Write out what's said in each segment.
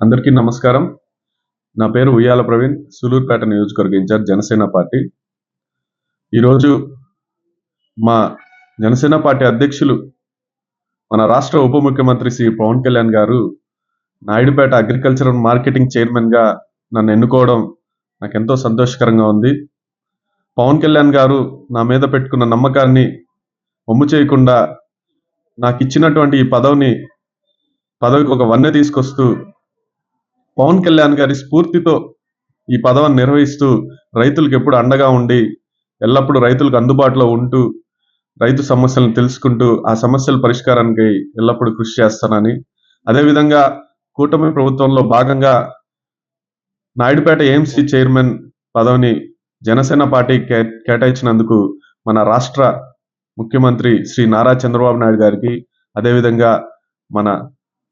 అందరికీ నమస్కారం. నా పేరు ఉయ్యాల ప్రవీణ్ సులూరుపేట నియోజకవర్గ ఇన్ఛార్జ్ జనసేన పార్టీ. ఈరోజు మా జనసేన పార్టీ అధ్యక్షులు మన రాష్ట్ర ఉప ముఖ్యమంత్రి శ్రీ పవన్ కళ్యాణ్ గారు నాయుడుపేట అగ్రికల్చర్ మార్కెటింగ్ చైర్మన్గా నన్ను ఎన్నుకోవడం నాకు ఎంతో సంతోషకరంగా ఉంది. పవన్ కళ్యాణ్ గారు నా మీద పెట్టుకున్న నమ్మకాన్ని ఒమ్ము చేయకుండా నాకు ఇచ్చినటువంటి ఈ పదవిని పదవికి ఒక వన్నె తీసుకొస్తూ పవన్ కళ్యాణ్ గారి స్ఫూర్తితో ఈ పదవిని నిర్వహిస్తూ రైతులకు ఎప్పుడు అండగా ఉండి ఎల్లప్పుడూ రైతులకు అందుబాటులో ఉంటూ రైతు సమస్యలను తెలుసుకుంటూ ఆ సమస్యల పరిష్కారానికి ఎల్లప్పుడూ కృషి చేస్తానని. అదేవిధంగా కూటమి ప్రభుత్వంలో భాగంగా నాయుడుపేట ఏఎంసీ చైర్మన్ పదవిని జనసేన పార్టీ కే కేటాయించినందుకు మన రాష్ట్ర ముఖ్యమంత్రి శ్రీ నారా చంద్రబాబు నాయుడు గారికి అదేవిధంగా మన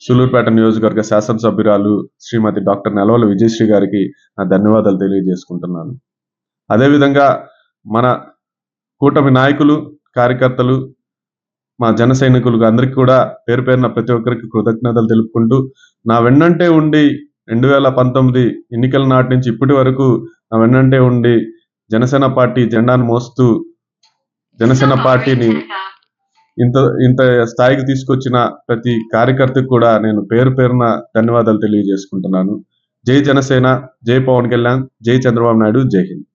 సూలూరుపేట నియోజకవర్గ శాసనసభ్యురాలు శ్రీమతి డాక్టర్ నెలవల విజయశ్రీ గారికి నా ధన్యవాదాలు తెలియజేసుకుంటున్నాను. అదేవిధంగా మన కూటమి నాయకులు కార్యకర్తలు మా జన సైనికులు అందరికీ కూడా పేరు పేరున ప్రతి ఒక్కరికి కృతజ్ఞతలు తెలుపుకుంటూ నా వెన్నంటే ఉండి రెండు వేల పంతొమ్మిది ఎన్నికల నాటి నుంచి ఇప్పటి వరకు నా వెన్నంటే ఉండి జనసేన పార్టీ జెండాను మోస్తూ జనసేన పార్టీని ఇంత ఇంత స్థాయికి తీసుకొచ్చిన ప్రతి కార్యకర్తకు కూడా నేను పేరు పేరున ధన్యవాదాలు తెలియజేసుకుంటున్నాను. జై జనసేన జై పవన్ కళ్యాణ్ జై చంద్రబాబు నాయుడు జై హింద్.